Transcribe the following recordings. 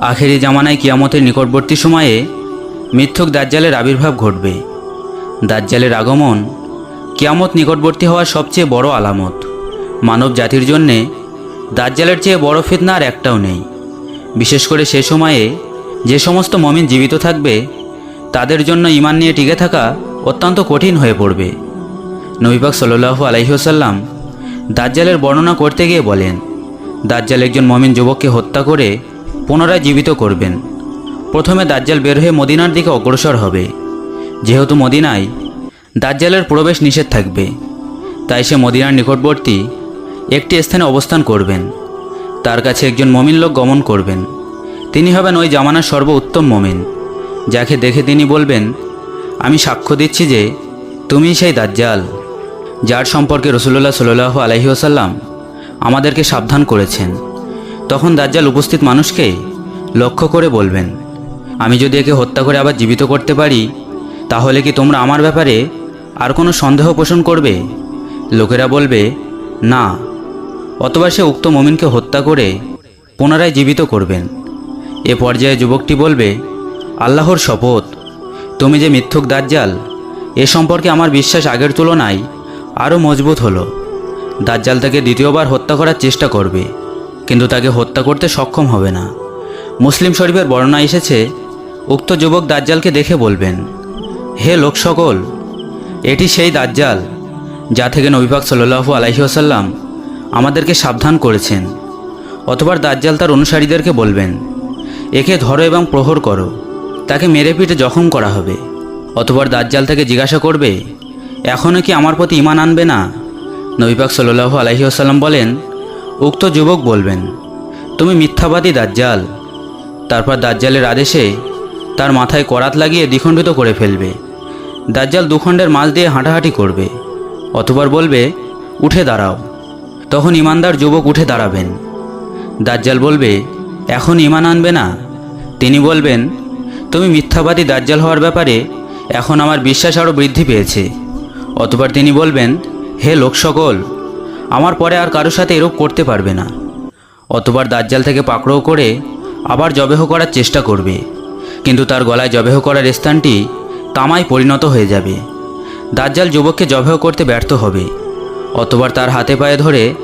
আখেরি জামানায় কিয়ামতের নিকটবর্তী সময়ে মিথ্যুক দাজ্জালের আবির্ভাব ঘটবে। দাজ্জালের আগমন কিয়ামত নিকটবর্তী হওয়ার সবচেয়ে বড় আলামত। মানব জাতির জন্যে দাজ্জালের চেয়ে বড় ফিতনা আর একটাও নেই। বিশেষ করে সে সময়ে যে সমস্ত মমিন জীবিত থাকবে, তাদের জন্য ইমান নিয়ে টিকে থাকা অত্যন্ত কঠিন হয়ে পড়বে। নবীপাক সাল্লু আলহিহসাল্লাম দাজ্জালের বর্ণনা করতে গিয়ে বলেন, দাজ্জাল একজন মমিন যুবককে হত্যা করে পুনরায় জীবিত করবেন। প্রথমে দাজ্জাল বের হয়ে মদিনার দিকে অগ্রসর হবে। যেহেতু মদিনায় দাজ্জালের প্রবেশ নিষেধ থাকবে, তাই সে মদিনার নিকটবর্তী একটি স্থানে অবস্থান করবেন। তার কাছে একজন মমিন লোক গমন করবেন। তিনি হবেন ওই জামানার সর্ব উত্তম মমিন, যাকে দেখে তিনি বলবেন, আমি সাক্ষ্য দিচ্ছি যে তুমি সেই দাজ্জাল, যার সম্পর্কে রসুল্লাহ সাল্লাহ আলহিউসাল্লাম আমাদেরকে সাবধান করেছেন। তখন দাজ্জাল উপস্থিত মানুষকে লক্ষ্য করে বলবেন, আমি যদি একে হত্যা করে আবার জীবিত করতে পারি, তাহলে কি তোমরা আমার ব্যাপারে আর কোনো সন্দেহ পোষণ করবে? লোকেরা বলবে, না, অথবা সে উক্ত মমিনকে হত্যা করে পুনরায় জীবিত করবেন। এ পর্যায়ে যুবকটি বলবে, আল্লাহর শপথ, তুমি যে মিথ্যুক দাজ্জাল, এ সম্পর্কে আমার বিশ্বাস আগের তুলনায় আরও মজবুত হলো। দাজ্জাল তাকে দ্বিতীয়বার হত্যা করার চেষ্টা করবে। কিন্তু তাকে হত্যা করতে সক্ষম হবে না। মুসলিম শরীফের বর্ণনা এসেছে, উক্ত যুবক দাজ্জালকে দেখে বলবেন, হে লোক সকল এটি সেই দাজ্জাল যা থেকে নবীপাক সাল্লু আলহিহাসাল্লাম আমাদেরকে সাবধান করেছেন। অথবা দাজ্জাল তার অনুসারীদেরকে বলবেন, একে ধরো এবং প্রহর করো, তাকে মেরে পিটে জখম করা হবে। অথবা দাজ্জাল তাকে জিজ্ঞাসা করবে এখনও কি আমার প্রতি ইমান আনবে না? নবীপাক সাল্লু আলহিহাসাল্লাম বলেন উক্ত যুবক বলবেন, তুমি মিথ্যাবাদী দাজ্জাল। তারপর দাজ্জালের আদেশে তার মাথায় করাত লাগিয়ে দ্বিখণ্ডিত করে ফেলবে। দাজ্জাল দুখণ্ডের মাঝ দিয়ে হাঁটাহাঁটি করবে অতবার বলবে, উঠে দাঁড়াও। তখন ইমানদার যুবক উঠে দাঁড়াবেন। দাজ্জাল বলবে, এখন ইমান আনবে না? তিনি বলবেন, তুমি মিথ্যাবাদী দাজ্জাল হওয়ার ব্যাপারে এখন আমার বিশ্বাস আরও বৃদ্ধি পেয়েছে। অতবার তিনি বলবেন, হে লোক সকল আমার পরে আর কারোর সাথে এরূপ করতে পারবে না। অতবার দাজ্জাল থেকে পাকড়াও করে আবার জবেহ করার চেষ্টা করবে। কিন্তু তার গলায় জবেহ করার স্থানটি তামায় পরিণত হয়ে যাবে। দাজ্জাল যুবককে জবেহ করতে ব্যর্থ হবে। অতবার তার হাতে পায়ে ধরে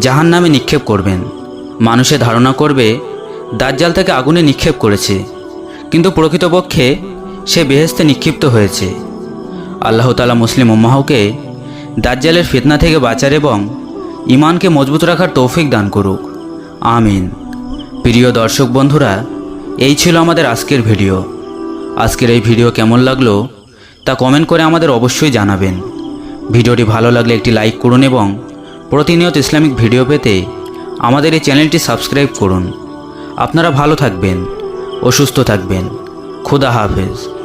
জাহান নামে নিক্ষেপ করবেন। মানুষে ধারণা করবে, দাজ্জাল তাকে আগুনে নিক্ষেপ করেছে। কিন্তু প্রকৃতপক্ষে সে বেহেস্তে নিক্ষিপ্ত হয়েছে। আল্লাহ তালা মুসলিম উম্মাহকে দাজ্জালের ফিতনা থেকে বাঁচার এবং ইমানকে মজবুত রাখার তৌফিক দান করুক। আমিন। প্রিয় দর্শক বন্ধুরা, এই ছিল আমাদের আজকের ভিডিও। আজকের এই ভিডিও কেমন লাগল তা কমেন্ট করে আমাদের অবশ্যই জানাবেন। ভিডিওটি ভালো লাগলে একটি লাইক করুন এবং প্রতিনিয়ত ইসলামিক ভিডিও পেতে আমাদের এই চ্যানেলটি সাবস্ক্রাইব করুন। আপনারা ভালো থাকবেন ও সুস্থ থাকবেন। খুদা হাফেজ।